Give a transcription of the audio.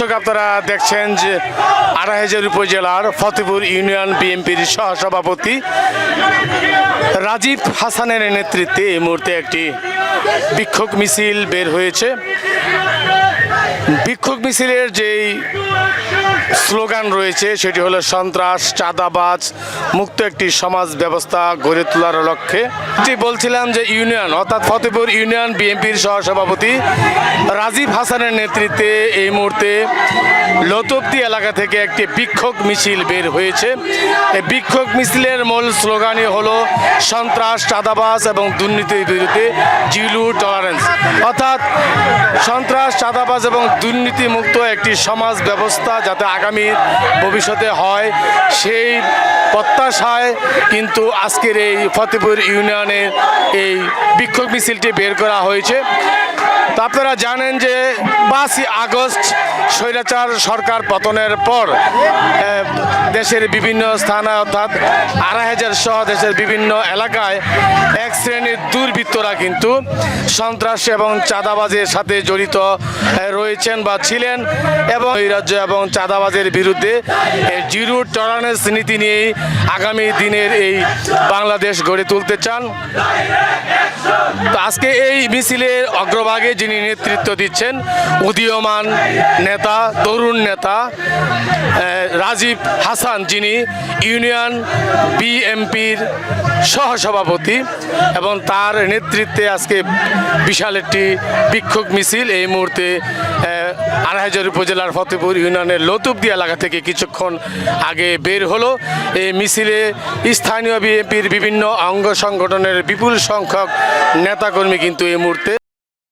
দর্শক, আপনারা দেখছেন যে আড়াইহাজার উপজেলার ফতেপুর ইউনিয়ন বিএনপির সহসভাপতি রাজীব হাসানের নেতৃত্বে এই মুহূর্তে একটি বিক্ষোভ মিছিল বের হয়েছে। বিক্ষোভ মিছিলের যেই স্লোগান রয়েছে, সেটি হলো সন্ত্রাস, চাঁদাবাজ, মুক্ত একটি সমাজ ব্যবস্থা গড়ে তোলার লক্ষ্যে। যে বলছিলাম যে ইউনিয়ন, অর্থাৎ ফতেপুর ইউনিয়ন বিএনপির সহসভাপতি রাজীব হাসানের নেতৃত্বে এই মুহূর্তে লতবদি এলাকা থেকে একটি বিক্ষোভ মিছিল বের হয়েছে। এই বিক্ষোভ মিছিলের মূল স্লোগানই হলো, সন্ত্রাস, চাঁদাবাজ এবং দুর্নীতির বিরুদ্ধে জিলু টলারেন্স অর্থাৎ সন্ত্রাস, চাঁদাবাজ এবং দুর্নীতিমুক্ত একটি সমাজ ব্যবস্থা যাতে আগামী ভবিষ্যতে হয়, সেই প্রত্যাশায় কিন্তু আজকের এই ফতেপুর ইউনিয়নের এই বিক্ষোভ মিছিলটি বের করা হয়েছে। তো আপনারা জানেন যে পাঁচই আগস্ট স্বৈরাচার সরকার পতনের পর দেশের বিভিন্ন স্থানে অর্থাৎ আড়াই হাজার সহ দেশের বিভিন্ন এলাকায় এক শ্রেণির দুর্বৃত্তরা কিন্তু সন্ত্রাস এবং চাঁদাবাজের সাথে জড়িত রয়েছেন বা ছিলেন এবং এই রাজ্য এবং চাঁদাবাজের বিরুদ্ধে জিরো টলারেন্স নীতি নিয়েই আগামী দিনের এই বাংলাদেশ গড়ে তুলতে চান। আজকে এই মিছিলের অগ্রভাগে যিনি নেতৃত্ব দিচ্ছেন, উদীয়মান নেতা, তরুণ নেতা রাজীব হাসান, যিনি ইউনিয়ন বিএমপির সহসভাপতি এবং তার নেতৃত্বে আজকে বিশাল একটি বিক্ষোভ মিছিল। এই মুহূর্তে আড়াইজার উপজেলার ফতেপুর ইউনিয়নের লতুবদি এলাকা থেকে কিছুক্ষণ আগে বের হলো। এই মিছিলে স্থানীয় বিএনপির বিভিন্ন অঙ্গ সংগঠনের বিপুল সংখ্যক নেতাকর্মী কিন্তু এই মুহূর্তে